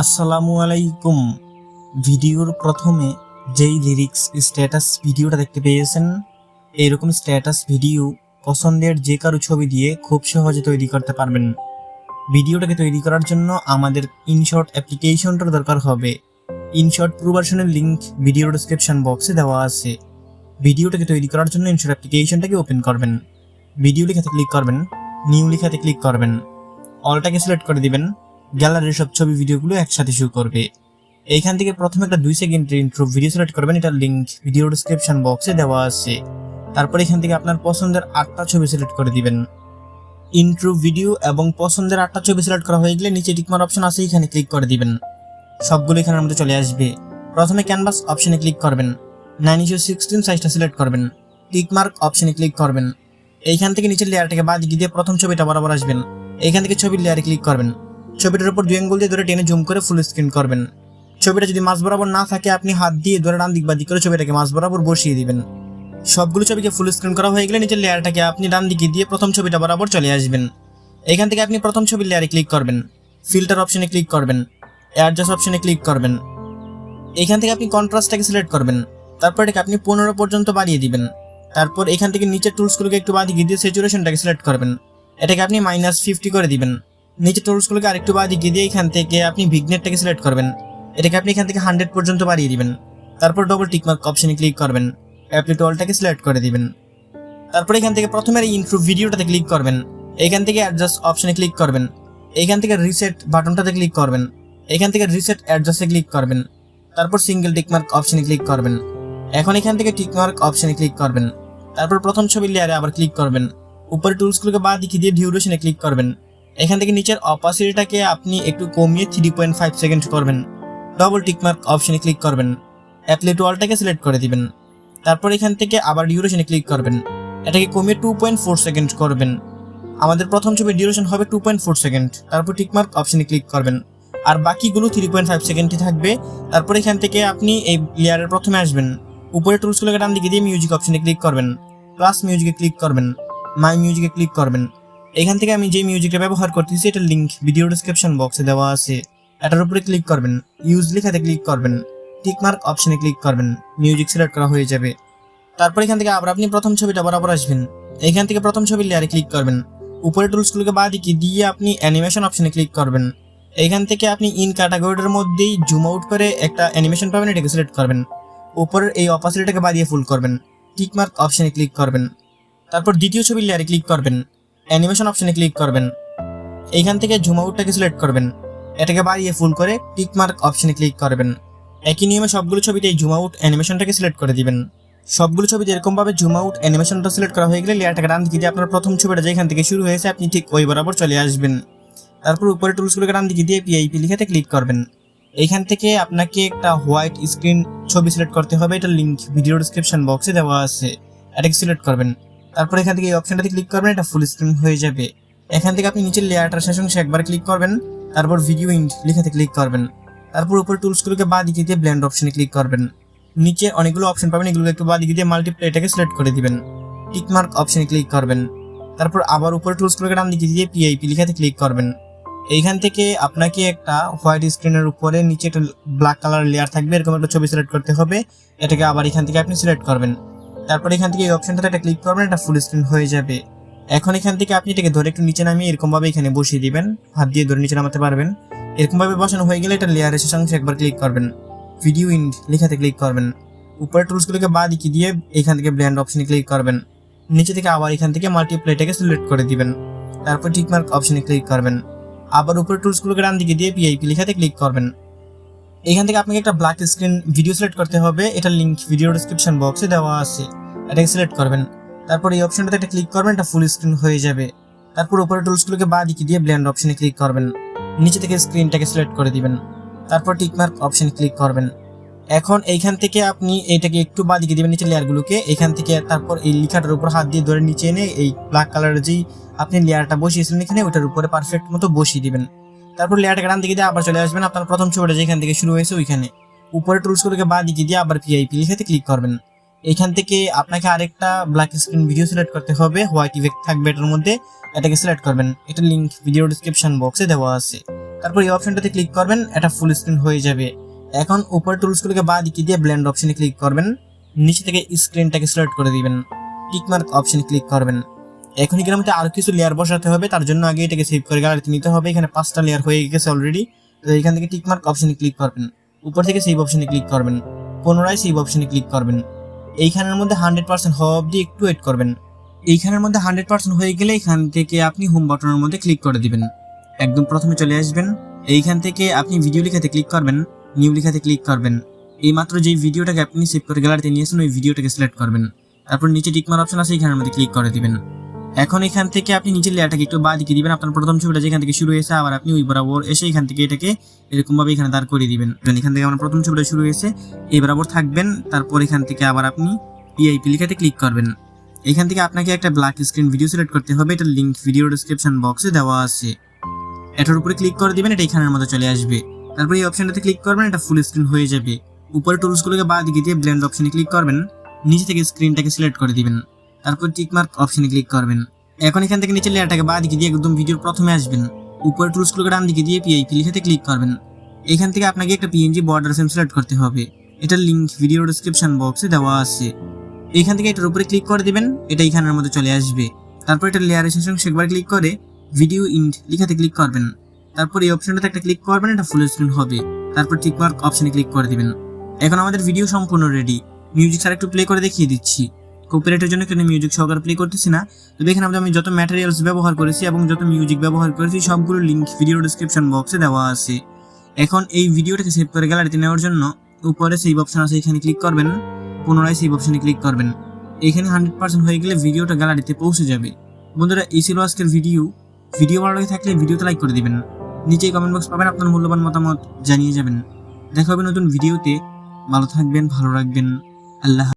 আসসালামু আলাইকুম। ভিডিওর প্রথমে যেই লিরিক্স স্ট্যাটাস ভিডিওটা দেখতে পেয়েছেন এরকম স্ট্যাটাস ভিডিও পছন্দের যে কারও ছবি দিয়ে খুব সহজে তৈরি করতে পারবেন। ভিডিওটাকে তৈরি করার জন্য আমাদের ইনশর্ট অ্যাপ্লিকেশনটার দরকার হবে। ইনশর্ট প্রো ভার্সনের লিঙ্ক ভিডিও ডিসক্রিপশন বক্সে দেওয়া আছে। ভিডিওটাকে তৈরি করার জন্য ইনশর্ট অ্যাপ্লিকেশনটাকে ওপেন করবেন। ভিডিও লেখাতে ক্লিক করবেন নিউ লেখাতে ক্লিক করবেন। অলটাকে সিলেক্ট করে দিবেন গ্যালারির সব ছবি ভিডিওগুলো একসাথে শুরু করবে। এইখান থেকে প্রথমে একটা দুই সেকেন্ডের ইন্ট্রো ভিডিও সিলেক্ট করবেন, এটার লিঙ্ক ভিডিও ডিসক্রিপশন বক্সে দেওয়া আছে। তারপর এখান থেকে আপনার পছন্দের আটটা ছবি সিলেক্ট করে দিবেন। ইন্ট্রো ভিডিও এবং পছন্দের আটটা ছবি সিলেক্ট করা হয়ে গেলে নিচে টিকমার অপশন আছে, এখানে ক্লিক করে দিবেন। সবগুলো এখানের মধ্যে চলে আসবে। প্রথমে ক্যানভাস অপশনে ক্লিক করবেন। নাইন ইস্যু সিক্সটিন সাইজটা সিলেক্ট করবেন। টিকমার্ক অপশনে ক্লিক করবেন। এইখান থেকে নিচের লেয়ারটাকে বাদ দিয়ে প্রথম ছবিটা বরাবর আসবেন। এইখান থেকে ছবির লেয়ারে ক্লিক করবেন। ছবিটার উপর দুই আঙ্গুল দিয়ে ধরে টেনে জুম করে ফুল স্ক্রিন করবেন। ছবিটা যদি মাঝ বরাবর না থাকে, আপনি হাত দিয়ে ধরে ডান দিক বা দিক করে ছবিটাকে মাঝ বরাবর বসিয়ে দিবেন। সবগুলো ছবিকে ফুল স্ক্রিন করা হয়ে গেলে নিচের লেয়ারটাকে আপনি ডান দিকে দিয়ে প্রথম ছবিটা বরাবর চলে আসবেন। এখান থেকে আপনি প্রথম ছবির লেয়ারে ক্লিক করবেন। ফিল্টার অপশনে ক্লিক করবেন। অ্যাডজাস্ট অপশনে ক্লিক করবেন। এখান থেকে আপনি কন্ট্রাস্টটাকে সিলেক্ট করবেন। তারপর এটাকে আপনি পনেরো পর্যন্ত বাড়িয়ে দিবেন। তারপর এখান থেকে নিচের টুলসগুলোকে একটু বাদিকে দিয়ে স্যাচুরেশনটাকে সিলেক্ট করবেন। এটাকে আপনি মাইনাস ফিফটি করে দিবেন। নিচে টুলসগুলোকে আরেকটু বাদিকে দিয়ে এখান থেকে আপনি ভিগনেটটাকে সিলেক্ট করবেন। এটাকে আপনি এখান থেকে হান্ড্রেড পর্যন্ত বাড়িয়ে দিবেন। তারপর ডবল টিকমার্ক অপশনে ক্লিক করবেন। অ্যাপ্লিট অলটাকে সিলেক্ট করে দিবেন। তারপর এখান থেকে প্রথমে এই ইন্ট্রো ভিডিওটাতে ক্লিক করবেন। এখান থেকে অ্যাডজাস্ট অপশনে ক্লিক করবেন। এখান থেকে রিসেট বাটনটাতে ক্লিক করবেন। এখান থেকে রিসেট অ্যাডজাস্টে ক্লিক করবেন। তারপর সিঙ্গেল টিকমার্ক অপশনে ক্লিক করবেন। এখন এখান থেকে টিকমার্ক অপশনে ক্লিক করবেন। তারপর প্রথম ছবির লেয়ারে আবার ক্লিক করবেন। উপরে টুলসগুলোকে বা দিকে দিয়ে ডিউরেশনে ক্লিক করবেন। এখান থেকে নিচের অপাসিটিটাকে আপনি একটু কমিয়ে থ্রি পয়েন্ট ফাইভ সেকেন্ড করবেন। ডবল টিকমার্ক অপশনে ক্লিক করবেন। অ্যাপলেট ওয়ালটাকে সিলেক্ট করে দিবেন। তারপর এখান থেকে আবার ডিউরেশনে ক্লিক করবেন। এটাকে কমিয়ে টু পয়েন্ট ফোর সেকেন্ড করবেন। আমাদের প্রথম ছবির ডিউরেশন হবে টু পয়েন্ট ফোর সেকেন্ড তারপর টিকমার্ক অপশনে ক্লিক করবেন। আর বাকিগুলো থ্রি পয়েন্ট ফাইভ সেকেন্ডই থাকবে। তারপর এখান থেকে আপনি এই লেয়ারের প্রথমে আসবেন। উপরে টুলসগুলোকে ডান দিকে দিয়ে মিউজিক অপশনে ক্লিক করবেন। প্লাস মিউজিকে ক্লিক করবেন। মাই মিউজিকে ক্লিক করবেন। এখান থেকে আমি যে মিউজিকটা ব্যবহার করতেছি এটার লিঙ্ক ভিডিও ডিসক্রিপশন বক্সে দেওয়া আছে। এটার উপরে ক্লিক করবেন। ইউজ লেখাতে ক্লিক করবেন। টিকমার্ক অপশনে ক্লিক করবেন মিউজিক সিলেক্ট করা হয়ে যাবে। তারপর এখান থেকে আবার আপনি প্রথম ছবিটা বরাবর আসবেন। এখান থেকে প্রথম ছবির লেয়ারে ক্লিক করবেন। উপরে টুলসগুলোকে বাঁ দিকে দিয়ে আপনি অ্যানিমেশন অপশনে ক্লিক করবেন। এখান থেকে আপনি ইন ক্যাটাগরিটার মধ্যেই জুম আউট করে একটা অ্যানিমেশন পাবেন, এটাকে সিলেক্ট করবেন। উপরের এই অপাসিটিটাকে বাদিয়ে ফুল করবেন। টিকমার্ক অপশনে ক্লিক করবেন। তারপর দ্বিতীয় ছবির লেয়ারে ক্লিক করবেন। অ্যানিমেশন অপশনে ক্লিক করবেন। এইখান থেকে জুম আউটটাকে সিলেক্ট করবেন। এটাকে বাড়িয়ে ফুল করে টিকমার্ক অপশনে ক্লিক করবেন। একই নিয়মে সবগুলো ছবিতে এই জুম আউট অ্যানিমেশনটাকে সিলেক্ট করে দিবেন। সবগুলো ছবিতে এরকমভাবে জুম আউট অ্যানিমেশনটা সিলেক্ট করা হয়ে গেলে লেয়ারটাকে ডান দিকে দিয়ে আপনার প্রথম ছবিটা যেখান থেকে শুরু হয়েছে, আপনি ঠিক ওই বরাবর চলে আসবেন। তারপর উপরে টুলসগুলোকে ডান দিকে দিয়ে পিআইপি লিখাতে ক্লিক করবেন। এইখান থেকে আপনাকে একটা হোয়াইট স্ক্রিন ছবি সিলেক্ট করতে হবে, এটা লিঙ্ক ভিডিও ডিসক্রিপশন বক্সে দেওয়া আছে। এটাকে সিলেক্ট করবেন। তারপর এখান থেকে এই অপশনটাতে ক্লিক করবেন, এটা ফুল স্ক্রিন হয়ে যাবে। এখান থেকে আপনি নিচের লেয়ারটার শেষ অংশে একবার ক্লিক করবেন, তারপর ভিডিও ইন্ড লিখাতে ক্লিক করবেন। তারপর উপরে টুলসগুলোকে বা দিকে দিয়ে ব্ল্যান্ড অপশনে ক্লিক করবেন। নিচে অনেকগুলো অপশন পাবেন, এগুলোকে একটু বা দিকে দিয়ে মাল্টিপ্লেটাকে সিলেক্ট করে দিবেন। টিকমার্ক অপশনে ক্লিক করবেন। তারপর আবার উপরে টুলসগুলোকে ডান দিকে দিয়ে পিআইপি লিখাতে ক্লিক করবেন। এইখান থেকে আপনাকে একটা হোয়াইট স্ক্রিনের উপরে নিচে একটা ব্ল্যাক কালার লেয়ার থাকবে, এরকম একটা ছবি সিলেক্ট করতে হবে। এটাকে আবার এখান থেকে আপনি সিলেক্ট করবেন। তারপর এখান থেকে এই অপশনটাতে একটা ক্লিক করবেন, এটা ফুল স্ক্রিন হয়ে যাবে। এখন এখান থেকে আপনি এটাকে ধরে একটু নিচে নামিয়ে এরকম ভাবে এখানে বসিয়ে দিবেন। হাত দিয়ে ধরে নিচে নামাতে পারবেন। এরকম ভাবে বসানো হয়ে গেলে এটা লেয়ারের শেষ অংশে একবার ক্লিক করবেন। ভিডিও ইন্ড লেখাতে ক্লিক করবেন। উপরের টুলসগুলোকে বা দিকে দিয়ে এখান থেকে ব্ল্যান্ড অপশনে ক্লিক করবেন। নিচে থেকে আবার এখান থেকে মাল্টিপ্লেটাকে সিলেক্ট করে দিবেন। তারপর টিকমার্ক অপশনে ক্লিক করবেন। আবার উপরে টুলসগুলোকে ডান দিকে দিয়ে পিআইপি লেখাতে ক্লিক করবেন। এখান থেকে আপনাকে একটা ব্ল্যাক স্ক্রিন ভিডিও সিলেক্ট করতে হবে। এটা লিঙ্ক ভিডিও ডিসক্রিপশন বক্সে দেওয়া আছে। এটাকে সিলেক্ট করবেন। তারপর এই অপশনটাতে একটা ক্লিক করবেন, এটা ফুল স্ক্রিন হয়ে যাবে। তারপর উপরে টুলসগুলোকে বা দিকে দিয়ে ব্ল্যান্ড অপশনে ক্লিক করবেন। নিচে থেকে স্ক্রিনটাকে সিলেক্ট করে দিবেন। তারপর টিকমার্ক অপশন ক্লিক করবেন। এখন এইখান থেকে আপনি এইটাকে একটু বাদিকে দিবেন নিচে লেয়ারগুলোকে এখান থেকে তারপর এই লেখাটার উপর হাত দিয়ে ধরে নিচে এনে এই ব্ল্যাক কালারের যেই আপনি লেয়ারটা বসিয়েছিলেন এখানে ওটার উপরে পারফেক্ট মতো বসিয়ে দিবেন। তারপর লেয়ারটাকে ডান দিকে দিয়ে আবার চলে আসবেন। আপনার প্রথম ছবিটা যেখান থেকে শুরু হয়েছে ওইখানে। উপরে টুলসগুলোকে বা দিয়ে আবার ভিআইপি লিখাতে ক্লিক করবেন। এখান থেকে আপনাকে আরেকটা ব্ল্যাক স্ক্রিন ভিডিও সিলেক্ট করতে হবে। হোয়াইট ইফেক্ট থাকবে এটার মধ্যে। এটাকে সিলেক্ট করবেন। এটা লিংক ভিডিও ডিসক্রিপশন বক্সে দেওয়া আছে। তারপর এই অপশনটাতে ক্লিক করবেন, এটা ফুল স্ক্রিন হয়ে যাবে। এখন উপর টুলসগুলোকে বা দিকে দিয়ে ব্লেন্ড অপশনে ক্লিক করবেন। নিচে থেকে স্ক্রিনটাকে সিলেক্ট করে দিবেন। টিকমার্ক অপশনে ক্লিক করবেন। এখন এখানে মধ্যে আরও কিছু লেয়ার বসাতে হবে। তার জন্য আগে এটাকে সেভ করে গ্যালারিতে নিতে হবে। এখানে পাঁচটা লেয়ার হয়ে গেছে অলরেডি তো এখান থেকে টিকমার্ক অপশনে ক্লিক করবেন। উপর থেকে সেভ অপশনে ক্লিক করবেন। পুনরায় সেভ অপশনে ক্লিক করবেন। এইখানের মধ্যে হান্ড্রেড পার্সেন্ট হওয়া অবধি একটু ওয়েট করবেন। এইখানের মধ্যে হান্ড্রেড পার্সেন্ট হয়ে গেলে এখান থেকে আপনি হোম বাটনের মধ্যে ক্লিক করে দিবেন। একদম প্রথমে চলে আসবেন। এইখান থেকে আপনি ভিডিও লেখাতে ক্লিক করবেন নিউ লিখাতে ক্লিক করবেন। এই মাত্র যেই ভিডিওটাকে আপনি সেভ করে গ্যালারিতে নিয়েছেন ওই ভিডিওটাকে সিলেক্ট করবেন। তারপর নিচে টিকমার অপশন আছে এখানের মধ্যে ক্লিক করে দিবেন। এখন এখান থেকে আপনি নিচের লেয়ারটাকে একটু বাঁ দিকে দিবেন। আপনার প্রথম ছবিটা যেখান থেকে শুরু হয়েছে, আবার আপনি ওই বরাবর এসে এখান থেকে এটাকে এরকম ভাবে এখানে দাঁড় করে দিবেন। এখান থেকে আমার প্রথম ছবিটা শুরু হয়েছে, এই বরাবর থাকবেন, তারপর এখান থেকে আবার আপনি পিআইপি লেখাতে ক্লিক করবেন। এখান থেকে আপনাকে একটা ব্ল্যাক স্ক্রিন ভিডিও সিলেক্ট করতে হবে এটা লিংক ভিডিও ডিসক্রিপশন বক্সে দেওয়া আছে। এটার উপরে ক্লিক করে দিবেন, এটা এখানের মতো চলে আসবে। তারপর এই অপশনটাতে ক্লিক করবেন, এটা ফুল স্ক্রিন হয়ে যাবে। উপরে টুলসগুলোকে বাঁ দিকে দিয়ে ব্লেন্ড অপশনে ক্লিক করবেন, নিচে থেকে স্ক্রিনটাকে সিলেক্ট করে দিবেন। তারপর টিকমার্ক অপশনে ক্লিক করবেন। এখন এখান থেকে নিচে লেয়ারটাকে বাঁ দিকে দিয়ে একদম ভিডিওর প্রথমে আসবেন। উপরে টুলসগুলোকে ডান দিকে দিয়ে পিআইপি লিখাতে ক্লিক করবেন। এখান থেকে আপনাকে একটা পিএনজি বর্ডার ফ্রেম সিলেক্ট করতে হবে। এটার লিংক ভিডিও ডিসক্রিপশন বক্সে দেওয়া আছে। এখান থেকে এটার উপরে ক্লিক করে দিবেন, এটা এখানের মধ্যে চলে আসবে। তারপর এটা লেয়ারের শেষ একবার ক্লিক করে ভিডিও ইন্ট লিখাতে ক্লিক করবেন। তারপর এই অপশনটাতে একটা ক্লিক করবেন, এটা ফুল স্ক্রিন হবে। তারপর টিকমার্ক অপশনে ক্লিক করে দিবেন। এখন আমাদের ভিডিও সম্পূর্ণ রেডি মিউজিক ছাড়া একটু প্লে করে দেখিয়ে দিচ্ছি। কপিরাইটের জন্য এখানে মিউজিক সহকারে প্লে করতেছি না। তবে এখানে আমি যত ম্যাটেরিয়ালস ব্যবহার করেছি এবং যত মিউজিক ব্যবহার করেছি, সবগুলো লিঙ্ক ভিডিও ডিসক্রিপশন বক্সে দেওয়া আছে। এখন এই ভিডিওটাকে সেভ করে গ্যালারিতে নেওয়ার জন্য উপরে সেভ অপশন আছে, এখানে ক্লিক করবেন। পুনরায় সেভ অপশনে ক্লিক করবেন। এখানে হান্ড্রেড পার্সেন্ট হয়ে গেলে ভিডিওটা গ্যালারিতে পৌঁছে যাবে। বন্ধুরা, এই ছিল আজকের ভিডিও ভিডিও ভালো লাগে থাকলে ভিডিওতে লাইক করে দিবেন। নিচে কমেন্ট বক্স পাবেন, আপনার মূল্যবান মতামত জানিয়ে যাবেন। দেখা হবে নতুন ভিডিওতে ভালো থাকবেন, ভালো রাখবেন। আল্লাহ